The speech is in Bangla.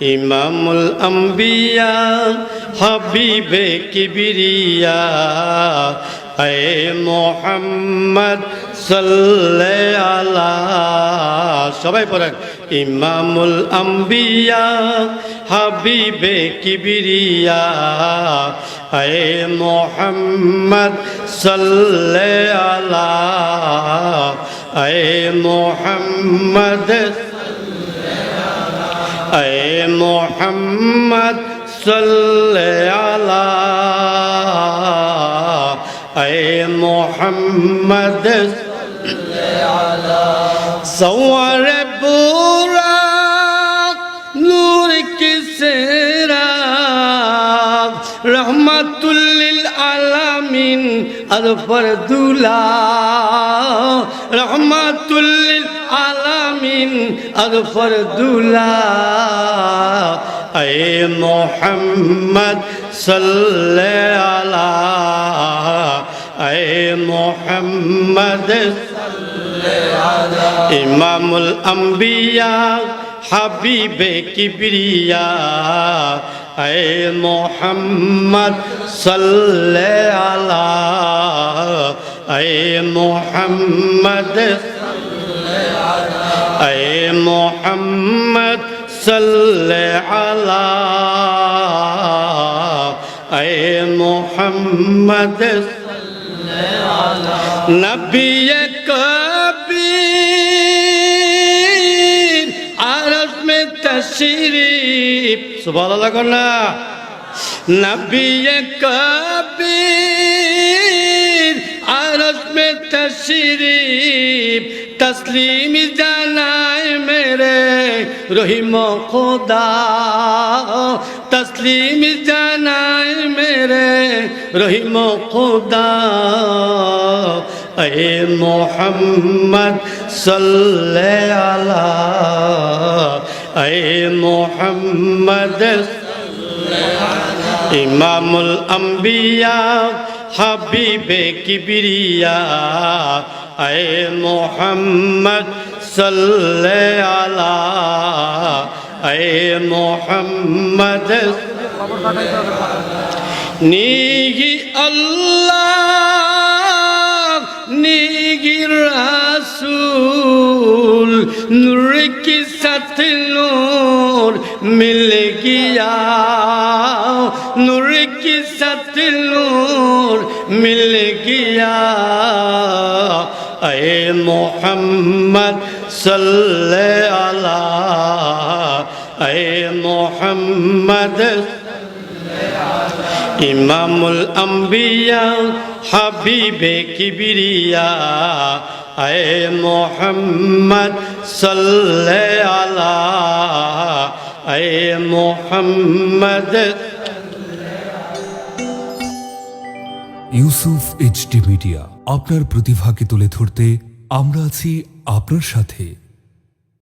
ইমামুল আম্বিয়া, হাবিবে কিবরিয়া। এ মোহাম্মদ সাল্লে আলা। সবাই পড়েন, ইমামুল আম্বিয়া, হাবিবে কিবরিয়া। এ মোহাম্মদ সাল্লে আলা। এ মোহাম্মদ اے محمد صلی علی اے محمد صلی علی سوار پورا نور کی سیرا رحمت للعالمین ارفر دولا رحمت للعالمین আলামিন আগফর দুলা। এ মোহাম্মদ সাল্লে আলা এ মোহাম্মদ। ইমামুল আম্বিয়া, হাবিবে কিবরিয়া। এ মোহাম্মদ সাল্লে আলা এ মোহাম্মদ। এ মোহাম্মদ সাল্লে আলা এ মোহাম্মদ নবী কবীর আরশ মে তশরিফ সুবহানাল্লাহ করনা নবী কবীর আরশ মে তশরিফ তসলিম মেরে রহিম খোদা, তসলিম জানাই মেরে রহিম খোদা। এ মোহাম্মদ সল্লে আলা, এ মোহাম্মদ ইমামুল আম্বিয়া, হাবিবে কিবিরিয়া, এ মোহাম্মদ صل على اے محمد نیگی اللہ نیگی رسول نور کی ساتھ نور مل گیا نور کی ساتھ نور مل گیا اے محمد صلی اللہ اے محمد امام الانبیاء حبیب کبریا اے محمد صلی اللہ اے محمد صلی اللہ ইউসুফ এইচডি মিডিয়া আপনার প্রতিভাকে তুলে ধরতে আমরা আছি আপনার সাথে।